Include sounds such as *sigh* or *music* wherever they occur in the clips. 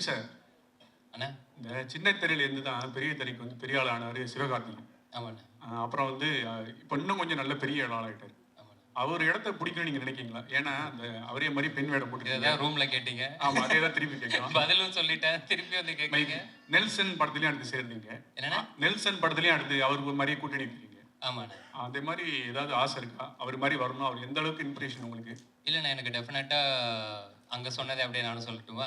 Sir அண்ணா. இந்த சின்ன திரையில இருந்து தான் பெரிய திரைக்கு வந்து பெரிய ஆள் ஆனாரு சிவகார்த்திகேயன். ஆமாண்ணா. அப்புறம் வந்து இப்போ இன்னும் கொஞ்சம் நல்ல பெரிய ஆளாயிட்டாரு ஆமாண்ணா. அவர் இடத்த பிடிக்கணும்னு நீங்க நினைக்கிறீங்களா? ஏன்னா அந்த அவரே மாதிரி பெண் வேடம் இதான் ரூம்ல கேட்டீங்க. ஆமா அதே தான் திருப்பி கேட்கலாம். *laughs* பதிலும் சொல்லிட்டேன் திருப்பி வந்து கேட்குறீங்க. நெல்சன் படத்துலயும் அடுத்து சேர்ந்தீங்க. என்னண்ணா? நெல்சன் படத்துலயும் அடுத்து அவருக்கு மாதிரியே கூட்டணி இருக்கீங்க ஆமாண்ணா. அதே மாதிரி ஏதாவது ஆசை இருக்கா? அவர் மாதிரி வரணும்? அவர் எந்த அளவுக்கு இன்ஸ்பிரேஷன் உங்களுக்கு? இல்லைண்ணா எனக்கு டெஃபினட்டாக அங்கே சொன்னதை அப்படியே நானும் சொல்லட்டுமா?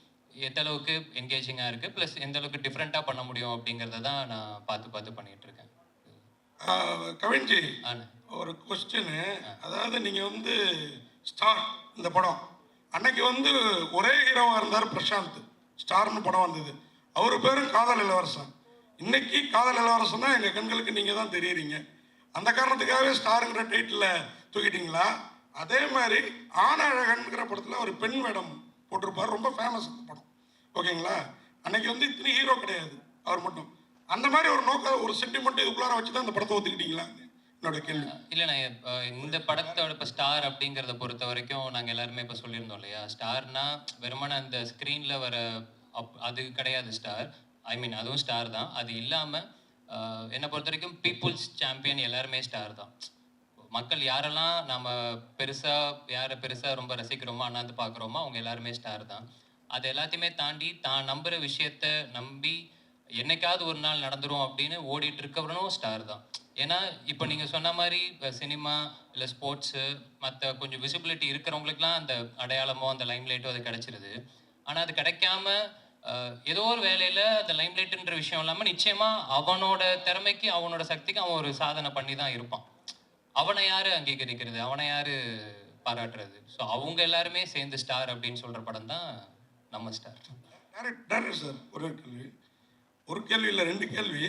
எந்த அளவுக்கு என்கேஜிங்காக இருக்குது ப்ளஸ் எந்த அளவுக்கு டிஃப்ரெண்ட்டாக பண்ண முடியும் அப்படிங்கிறத தான் நான் பார்த்து பார்த்து பண்ணிகிட்டு இருக்கேன். கவின்ஜி ஒரு கொஸ்டின் அதாவது நீங்கள் வந்து ஸ்டார் இந்த படம். அன்னைக்கு வந்து ஒரே ஹீரோவாக இருந்தார் பிரசாந்த். ஸ்டார்னு படம் வந்தது. அவர் பேரும் காதல் இளவரசன். இன்னைக்கு காதல் இளவரசன் தான் எங்கள் கண்களுக்கு நீங்கள் தான் தெரியுறீங்க. அந்த காரணத்துக்காகவே ஸ்டாருங்கிற டைட்டில் தூக்கிட்டீங்களா? அதே மாதிரி ஆனழகன்கிற படத்தில் ஒரு பெண் வேடம் போட்டிருப்பார். ரொம்ப ஃபேமஸ் அந்த படம். ஓகேங்களா அன்னைக்கு வந்து இத்தனை ஹீரோ கிடையாது. அவர் மட்டும். அந்த மாதிரி ஒரு நோக்க ஒரு சென்டிமெண்ட் இதுக்குள்ளார வச்சு தான் அந்த படத்தை ஒத்துக்கிட்டீங்களா? என்னோட கேள்வி. இல்லைண்ணா இந்த படத்தோட இப்போ ஸ்டார் அப்படிங்கிறத பொறுத்த வரைக்கும் நாங்கள் எல்லாருமே இப்போ சொல்லியிருந்தோம் இல்லையா? ஸ்டார்னா வெறுமன அந்த ஸ்க்ரீனில் வர அப் அது கிடையாது ஸ்டார் ஐ மீன் அதுவும் ஸ்டார் தான். அது இல்லாமல் என்னை பொறுத்த வரைக்கும் பீப்புள்ஸ் சாம்பியன் எல்லாருமே ஸ்டார் தான். மக்கள் யாரெல்லாம் நம்ம பெருசாக யாரை பெருசாக ரொம்ப ரசிக்கிறோமோ அண்ணாந்து பார்க்குறோமோ அவங்க எல்லாருமே ஸ்டார் தான். அது எல்லாத்தையுமே தாண்டி தான் நம்புகிற விஷயத்த நம்பி என்னைக்காவது ஒரு நாள் நடந்துரும் அப்படின்னு ஓடிட்டு இருக்கவனும் ஸ்டார் தான். ஏன்னா இப்போ நீங்கள் சொன்ன மாதிரி சினிமா இல்லை ஸ்போர்ட்ஸு மற்ற கொஞ்சம் விசிபிலிட்டி இருக்கிறவங்களுக்குலாம் அந்த அடையாளமோ அந்த லைம்லைட்டோ அது கிடச்சிருது. ஆனால் அது கிடைக்காம ஏதோ ஒரு வேலையில் அந்த லைம்லைட்டுன்ற விஷயம் இல்லாமல் நிச்சயமாக அவனோட திறமைக்கு அவனோட சக்திக்கு அவன் ஒரு சாதனை பண்ணி தான் இருப்பான். அவனை யாரு அங்கீகரிக்கிறது? அவனை யாரு பாராட்டுறது? ஸோ அவங்க எல்லாருமே சேர்ந்து ஸ்டார் அப்படின்னு சொல்ற படம் தான் நம்ம ஸ்டார் டேரக்ட் டேரக்டர் சார் ஒரு கேள்வி. ஒரு கேள்வி இல்லை ரெண்டு கேள்வி.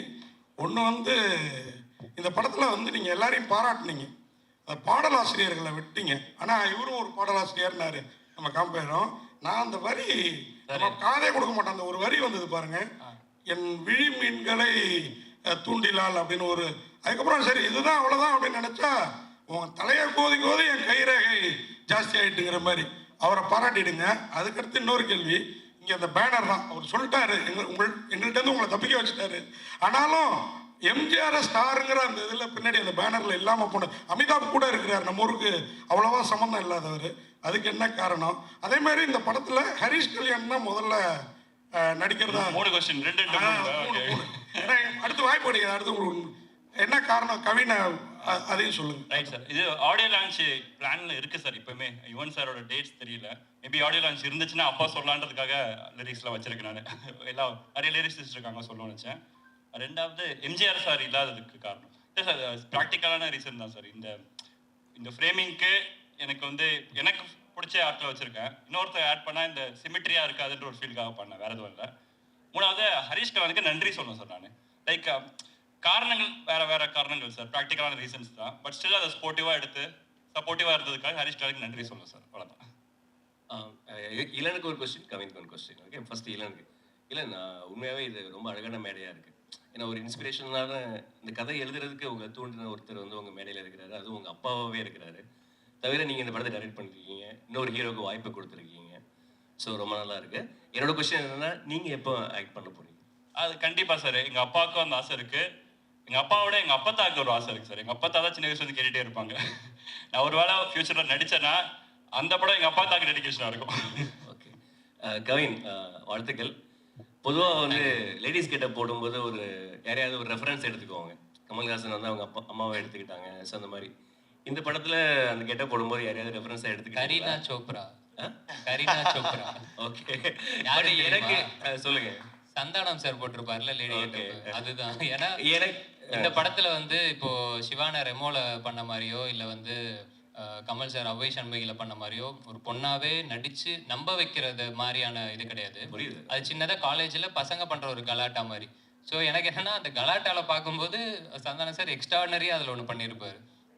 ஒன்று வந்து இந்த படத்தில் வந்து நீங்கள் எல்லாரையும் பாராட்டுனீங்க. பாடலாசிரியர்களை விட்டீங்க. ஆனால் இவரும் ஒரு பாடலாசிரியர்னாரு. நம்ம காம்பேரும் நான் அந்த வரி காதே கொடுக்க மாட்டேன். அந்த ஒரு வரி வந்தது பாருங்க. என் விழி மீன்களை தூண்டிலால் அப்படின்னு ஒரு அதுக்கப்புறம் சரி இதுதான் அவ்வளோதான் அப்படின்னு நினச்சா உன் தலையை கோதி கோதி என் கைரேகை ஜாஸ்தி ஆயிட்டுங்கிற மாதிரி அவரை பாராட்டிடுங்க. அதுக்கடுத்து இன்னொரு கேள்வி இங்கே அந்த பேனர் தான் அவர் சொல்லிட்டாரு எங்க உங்கள் எங்கள்கிட்ட உங்களை தப்பிக்க வச்சுட்டாரு. ஆனாலும் எம்ஜிஆர் ஸ்டாருங்கிற அந்த இதில் பின்னாடி அந்த பேனரில் இல்லாமல் போன அமிதாப் கூட இருக்கிறார் நம்ம ஊருக்கு அவ்வளோவா சம்மந்தம் இல்லாதவர். அதுக்கு என்ன காரணம்? அதே மாதிரி இந்த படத்தில் ஹரிஷ் கல்யாண் தான் முதல்ல நடிக்கிறதா? மூணு கொஸ்டின் ரெண்டு ரெண்டு ஆ, மூணு மூணு, okay. மூணு. ஏன்னா, அடுத்து வாய்ப்பு கிடைக்காது அடுத்து உங்களுக்கு என்ன காரணம்? கவினை அதையும் சொல்லுங்க. ரைட் சார் இது ஆடியோ லான்ச் பிளான்ல இருக்கு சார் இப்பவுமே. யுவன் சாரோட டேட்ஸ் தெரியல. மேபி ஆடியோ லான்ச் இருந்துச்சுன்னா அப்பா சொல்லலான்றதுக்காக லிரிக்ஸ்லாம் வச்சிருக்கேன் நான். எல்லாம் நிறைய லிரிக்ஸ் வச்சிருக்காங்க சொல்லணும்னு நினச்சேன். ரெண்டாவது எம்ஜிஆர் சார் இல்லாததுக்கு காரணம். இல்லை சார் ப்ராக்டிக்கலான ரீசன் தான் சார் இந்த இந்த ஃப்ரேமிங்க்கு எனக்கு வந்து எனக்கு பிடிச்ச ஆர்ட்டில் வச்சிருக்கேன். இன்னொருத்தர் ஆட் பண்ணால் இந்த சிமிட்ரியா இருக்காதுன்ற ஒரு ஃபீலுக்காக பண்ணேன். வேற எதுவும் இல்லை. மூணாவது ஹரிஷ் கலானுக்கு நன்றி சொல்லணும் சார் நான். லைக் um, காரணங்கள் வேற வேற காரணங்கள் சார் ப்ராக்டிக்கலான ரீசன்ஸ் தான். பட் ஸ்டில் அதை ஸ்போர்ட்டிவாக எடுத்து சப்போர்ட்டிவாக இருந்ததுக்காக ஹரிஷ் கலானுக்கு நன்றி சொல்லணும் சார் அவ்வளோதான் um, uh, இளனுக்கு ஒரு கொஸ்டின் கவினுக்கு ஒரு கொஸ்டின் ஓகே ஃபர்ஸ்ட் இளனுக்கு. இல்லை நான் உண்மையாகவே இது ரொம்ப அழகான மேடையாக இருக்குது ஏன்னா ஒரு இன்ஸ்பிரேஷனான இந்த கதை எழுதுறதுக்கு உங்கள் தூண்டின ஒருத்தர் வந்து உங்கள் மேடையில் இருக்கிறாரு. அதுவும் உங்கள் அப்பாவாகவே இருக்கிறாரு. தவிர நீங்கள் இந்த படத்தை டைரக்ட் பண்ணிருக்கீங்க. இன்னொரு ஹீரோக்கு வாய்ப்பு கொடுத்துருக்கீங்க. ஸோ ரொம்ப நல்லா இருக்குது என்னோட கொஸ்டின் என்னென்னா நீங்கள் எப்போ ஆக்ட் பண்ண போகிறீங்க அது கண்டிப்பா சார். எங்க அப்பாவுக்கும் அந்த ஆசை இருக்கு. எங்க அப்பாவோட எங்க அப்பத்தாக்கு ஒரு ஆசை இருக்கு சார். எங்க அப்பத்தா தான் சின்ன வயசுல இருந்து கேட்டுட்டே இருப்பாங்க. *laughs* நான் ஒரு வேளை ஃபியூச்சர்ல நடிச்சேன்னா அந்த படம் எங்க அப்பா தாக்கு டெடிகேஷனா இருக்கும். ஓகே கவின் வாழ்த்துக்கள். பொதுவாக வந்து லேடிஸ் கிட்ட போடும்போது ஒரு யாரையாவது ஒரு ரெஃபரன்ஸ் எடுத்துக்குவாங்க கமல்ஹாசன் வந்து அவங்க அப்பா அம்மாவை எடுத்துக்கிட்டாங்க. ஸோ அந்த மாதிரி. இந்த படத்துல அந்த கெட்ட போடும்போது யாரையாவது ரெஃபரன்ஸாக கரீனா எடுத்துக்கிட்டீங்களா சோப்ரா கரீனா சோப்ரா. ஓகே *laughs* எனக்கு சொல்லுங்க. சந்தானம் சார் போட்டிருப்பார்ல லேடி. அதுதான். ஏன்னா இந்த படத்துல வந்து இப்போ சிவான ரெமோல பண்ண மாதிரியோ இல்ல வந்து கமல் சார் அவ்வை சண்முகில பண்ண மாதிரியோ ஒரு பொண்ணாவே நடிச்சு நம்ப வைக்கிறது மாதிரியான இது கிடையாது. புரியுது. அது சின்னதா காலேஜ்ல பசங்க பண்ற ஒரு கலாட்டா மாதிரி. ஸோ எனக்கு என்னன்னா அந்த கலாட்டால பார்க்கும்போது சந்தானம் சார் எக்ஸ்ட்ராடனரியா அதுல ஒண்ணு பண்ணியிருப்பாரு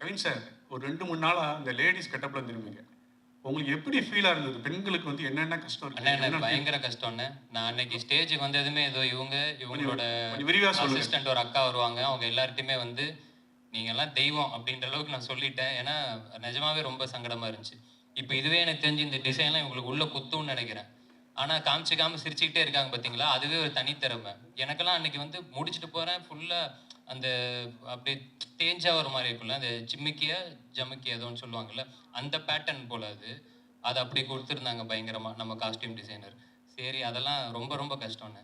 கவின் சார் ஒரு ரெண்டு மூணு நாளா அந்த லேடிஸ் கெட்டப்ல இருந்திருப்பீங்க உங்களுக்கு எப்படி ஃபீலா இருந்தது? பெண்களுக்கு வந்து என்னென்ன கஷ்டம் என்ன பயங்கர கஷ்டம்ண்ணே நான் அன்னைக்கு ஸ்டேஜுக்கு வந்ததுமே ஏதோ இவங்க இவங்களோட. அசிஸ்டன்ட் ஒரு அக்கா வருவாங்க. அவங்க எல்லார்ட்டையுமே வந்து நீங்க எல்லாம் தெய்வம் அப்படின்ற அளவுக்கு நான் சொல்லிட்டேன். ஏன்னா நிஜமாவே ரொம்ப சங்கடமா இருந்துச்சு. இப்போ இதுவே எனக்கு தெரிஞ்சு இந்த டிசைன்லாம் இவங்களுக்கு உள்ள குத்தும்னு நினைக்கிறேன். ஆனா காமிச்சிக்காம சிரிச்சுக்கிட்டே இருக்காங்க பாத்தீங்களா? அதுவே ஒரு தனித்திறமை. எனக்கெல்லாம் அன்னைக்கு வந்து முடிச்சுட்டு போறேன். ஃபுல்லா அந்த அப்படியே தேஞ்சா ஒரு மாதிரி இருக்கும்ல அந்த சிம்மிக்கிய ஜமுக்கிய ஏதோன்னு சொல்லுவாங்கல்ல அந்த பேட்டர்ன் போல அது. அதை அப்படி கொடுத்துருந்தாங்க பயங்கரமா நம்ம காஸ்டியூம் டிசைனர் சரி அதெல்லாம் ரொம்ப ரொம்ப கஷ்டம்ண்ணே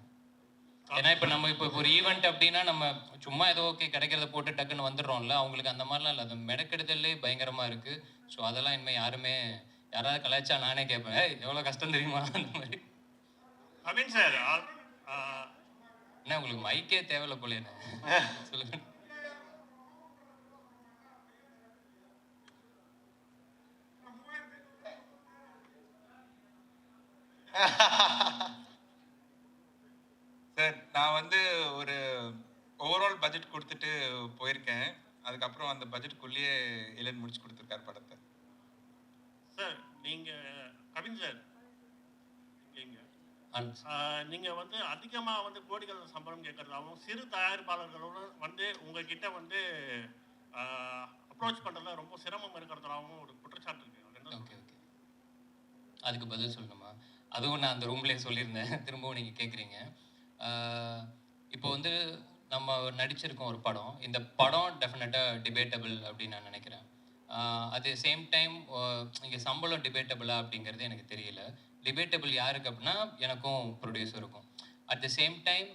ஏன்னா இப்போ நம்ம இப்போ ஒரு ஈவெண்ட் அப்படின்னா நம்ம சும்மா ஏதோ ஓகே கிடைக்கிறத போட்டு டக்குன்னு வந்துடுறோம்ல அவங்களுக்கு அந்த மாதிரிலாம் இல்லை. அது மெடக்கெடுதல்லே பயங்கரமா இருக்கு. ஸோ அதெல்லாம் இனிமேல் யாருமே யாராவது கலாய்ச்சா நானே கேட்பேன் எவ்வளோ கஷ்டம் தெரியுமா? அந்த மாதிரி. அப்படின்னு சார் என்ன உங்களுக்கு மைக்கே தேவையில்ல போல என்ன சொல்லுங்க. சார் நான் வந்து ஒரு ஓவரால் பட்ஜெட் கொடுத்துட்டு போயிருக்கேன். அதுக்கப்புறம் அந்த பட்ஜெட்டுக்குள்ளேயே இளன் முடிச்சு கொடுத்துருக்காரு படத்தை. சார் நீங்க கவின் சார் இங்க அன்- ஆஹ், நீங்க வந்து அதிகமா வந்து கோடிகள் சம்பளம் கேட்கறதாகவும் சிறு தயாரிப்பாளர்களோட வந்து உங்ககிட்ட வந்து அப்ரோச் பண்றதுல ரொம்ப சிரமம் இருக்கிறதாகவும் ஒரு குற்றச்சாட்டு இருக்கு. Okay okay. அதுக்கு பதில் சொல்லணுமா? அதுவும் நான் அந்த ரூம்லேயே சொல்லியிருந்தேன். *laughs* திரும்பவும் நீங்கள் கேட்குறீங்க இப்போ வந்து நம்ம நடிச்சிருக்கோம் ஒரு படம். இந்த படம் டெஃபினட்டாக டிபேட்டபிள் அப்படின்னு நான் நினைக்கிறேன். அதே சேம் டைம் இங்கே சம்பளம் டிபேட்டபிளா அப்படிங்கிறது எனக்கு தெரியல. டிபேட்டபிள் யாருக்கு அப்படின்னா எனக்கும் ப்ரொடியூசருக்கும் அட் த சேம் டைம்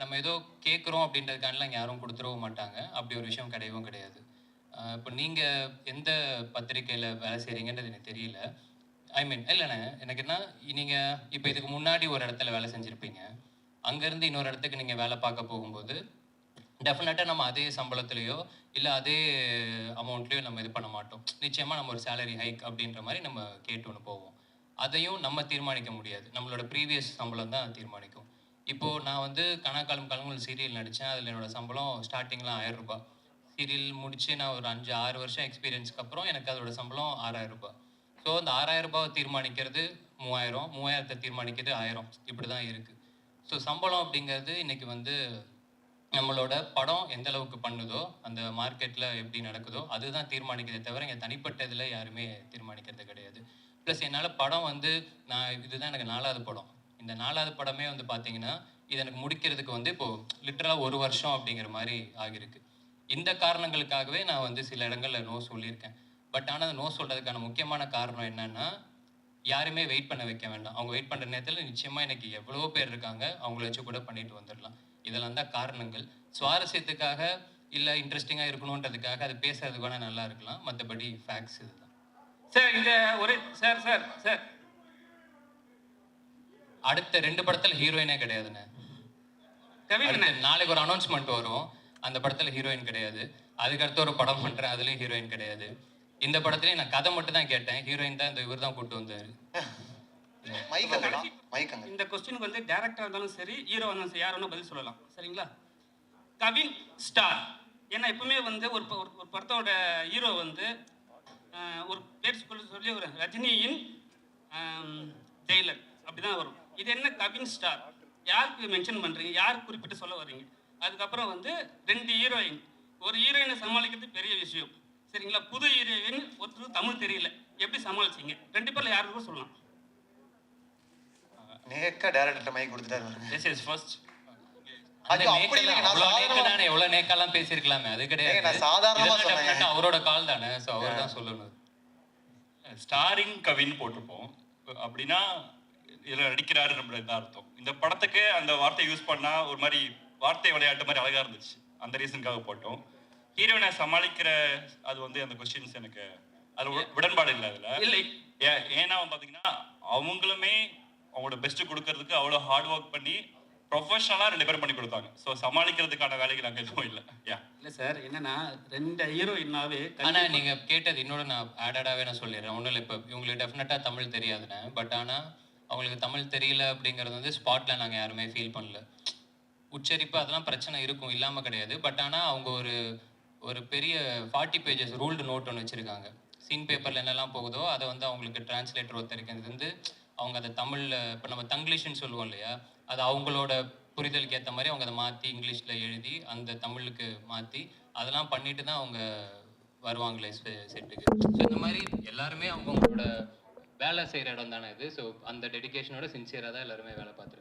நம்ம ஏதோ கேட்குறோம் அப்படின்றதுக்கானலாம் யாரும் கொடுத்துடவும் மாட்டாங்க. அப்படி ஒரு விஷயம் கிடையவும் கிடையாது. இப்போ நீங்கள் எந்த பத்திரிக்கையில் வேலை செய்கிறீங்கன்றது எனக்கு தெரியல. ஐ மீன் இல்லைண்ணே எனக்கு என்ன நீங்கள் இப்போ இதுக்கு முன்னாடி ஒரு இடத்துல வேலை செஞ்சுருப்பீங்க. அங்கேருந்து இன்னொரு இடத்துக்கு நீங்கள் வேலை பார்க்க போகும்போது டெஃபினட்டாக நம்ம அதே சம்பளத்துலேயோ இல்லை அதே அமௌண்ட்லேயோ நம்ம இது பண்ண மாட்டோம். நிச்சயமாக நம்ம ஒரு சேலரி ஹைக் அப்படின்ற மாதிரி நம்ம கேட்டு ஒன்று போவோம். அதையும் நம்ம தீர்மானிக்க முடியாது. நம்மளோட ப்ரீவியஸ் சம்பளம் தான் தீர்மானிக்கும். இப்போது நான் வந்து கணக்காலம் கலங்குள் சீரியல் நடித்தேன் அதில் என்னோடய சம்பளம் ஸ்டார்டிங்லாம் ஆயிரம் ரூபாய். சீரியல் முடித்து நான் ஒரு அஞ்சு ஆறு வருஷம் எக்ஸ்பீரியன்ஸ்க்கு அப்புறம் எனக்கு அதோட சம்பளம் ஆறாயிரம் ரூபாய். ஸோ அந்த ஆறாயிரம் ரூபாவை தீர்மானிக்கிறது மூவாயிரம். மூவாயிரத்தை தீர்மானிக்கிறது ஆயிரம். இப்படி தான் இருக்குது ஸோ சம்பளம் அப்படிங்கிறது இன்றைக்கி வந்து நம்மளோட படம் எந்த அளவுக்கு பண்ணுதோ அந்த மார்க்கெட்டில் எப்படி நடக்குதோ அதுதான் தீர்மானிக்கிறதே தவிர இங்கே தனிப்பட்ட இதில் யாருமே தீர்மானிக்கிறது கிடையாது. ப்ளஸ் என்னால் படம் வந்து நான் இதுதான் எனக்கு நாலாவது படம். இந்த நாலாவது படமே வந்து பார்த்தீங்கன்னா இது எனக்கு முடிக்கிறதுக்கு வந்து இப்போது லிட்டரலாக ஒரு வருஷம் அப்படிங்கிற மாதிரி ஆகியிருக்கு. இந்த காரணங்களுக்காகவே நான் வந்து சில இடங்களில் நோ சொல்லியிருக்கேன். பட் ஆனால் நோ சொல்கிறதுக்கான முக்கியமான காரணம் என்னென்னா யாருமே வெயிட் பண்ண வைக்க வேண்டாம். அவங்க வெயிட் பண்ணுற நேரத்தில் நிச்சயமாக எனக்கு எவ்வளோ பேர் இருக்காங்க அவங்கள வச்சு கூட பண்ணிட்டு வந்துடலாம் இதெல்லாம் தான் காரணங்கள். சுவாரஸ்யத்துக்காக இல்லை இன்ட்ரெஸ்டிங்காக இருக்கணுன்றதுக்காக அது பேசுறதுக்கு கூட நல்லா இருக்கலாம். மற்றபடி ஃபேக்ஸ் இதுதான். சார் இங்க ஒரு சார் சார் சார். அடுத்த ரெண்டு படத்துல ஹீரோயினே கிடையாதுண்ணே. அடுத்த நாளைக்கு ஒரு அனௌன்ஸ்மெண்ட் வரும். அந்த படத்துல ஹீரோயின் கிடையாது. அதுக்கு அடுத்து ஒரு படம் பண்றேன் அதுலயும் ஹீரோயின் கிடையாது. இந்த படத்துலயும் நான் கதை மட்டும் தான் கேட்டேன். ஹீரோயின் தான் இந்த இவர் தான் கூட்டு வந்தாரு இந்த கொஸ்டினுக்கு வந்து டேரக்டர் இருந்தாலும் சரி ஹீரோ இருந்தாலும் சரி யார் வேணா பதில் சொல்லலாம். சரிங்களா? கவின் ஸ்டார். ஏன்னா எப்பவுமே வந்து ஒரு ப- ஒரு- ஒரு படத்தோட ஹீரோ வந்து ஒரு பேர் சொல்லி சொல்லி ஒரு ரஜினியின் ஜெயிலர். அப்படிதான் வரும். இது என்ன கவின் ஸ்டார்? யாருக்கு மென்ஷன் பண்றீங்க? யார் குறிப்பிட்டு சொல்ல வர்றீங்க? அதுக்கப்புறம் வந்து ரெண்டு ஹீரோயின் ஒரு ஹீரோயினை சமாளிக்கிறது பெரிய விஷயம். சரிங்களா? புது ஹீரோயின் ஒருத்தருக்கு தமிழ் தெரியல. எப்படி சமாளிச்சீங்க? ரெண்டு பேர்ல யாருக்கும் சொல்லலாம். நேக்க டேரக்டர் மைக் கொடுத்துட்டாரு பாருங்க. திஸ் இஸ் ஃபர்ஸ்ட் எவ்வளவு நேக்கெல்லாம் பேசியிருக்கலாமே அது கிடையாது. நான் சாதாரணமா அவரோட கால் தானே ஸோ அவர் தான் சொல்லணும். ஸ்டாரிங் கவின் போட்டிருப்போம். அப்படின்னா இதில் நடிக்கிறாரு நம்மளுக்கு தான் அர்த்தம். இந்த படத்துக்கு அந்த வார்த்தை யூஸ் பண்ணா ஒரு மாதிரி வார்த்தை விளையாட்டு மாதிரி அழகா இருந்துச்சு. அந்த ரீசனுக்காக போட்டோம். ஹீரோயினை சமாளிக்கிற அது வந்து அந்த கொஸ்டின்ஸ் எனக்கு அது உட- உடன்பாடு இல்லை அதுல. இல்லை. ஏன்னா பாத்தீங்கன்னா அவங்களுமே அவங்களோட பெஸ்ட் கொடுக்கறதுக்கு அவ்வளோ ஹார்ட் ஒர்க் பண்ணி ப்ரொஃபஷனலாக ரெண்டு பேரும் பண்ணி கொடுத்தாங்க. ஸோ சமாளிக்கிறதுக்கான வேலைக்கு நாங்கள் எதுவும் இல்லை. யா இல்லை சார் என்னன்னா ரெண்டு ஹீரோயின்னாவே ஆனா நீங்க கேட்டது இன்னொரு நான் ஆடடாவே நான் சொல்லிடுறேன். ஒன்றும் இல்லை இப்போ இவங்களுக்கு டெஃபினட்டா தமிழ் தெரியாதுண்ணே பட் ஆனா அவங்களுக்கு தமிழ் தெரியல அப்படிங்கிறது வந்து ஸ்பாட்ல நாங்க யாருமே ஃபீல் பண்ணல. உச்சரிப்பு அதெல்லாம் பிரச்சனை இருக்கும் இல்லாம கிடையாது. பட் ஆனா அவங்க ஒரு ஒரு பெரிய ஃபார்ட்டி பேஜஸ் ரூல்டு நோட் ஒன்று வச்சிருக்காங்க. சீன் பேப்பர்ல என்னெல்லாம் போகுதோ அதை வந்து அவங்களுக்கு டிரான்ஸ்லேட்டர் ஒருத்தருக்கு வந்து அவங்க அதை தமிழ்ல இப்போ நம்ம தங்கிலீஷ்னு சொல்லுவோம் இல்லையா? அது அவங்களோட புரிதலுக்கு ஏற்ற மாதிரி அவங்க அதை மாற்றி இங்கிலீஷில் எழுதி அந்த தமிழுக்கு மாற்றி அதெல்லாம் பண்ணிட்டு தான் அவங்க வருவாங்களே செட்டுக்கு. ஸோ இந்த மாதிரி எல்லாருமே அவங்கவுங்களோட வேலை செய்கிற இடம் தானே இது. ஸோ அந்த டெடிகேஷனோட சின்சியராக தான் எல்லாருமே வேலை பார்த்துருக்காங்க.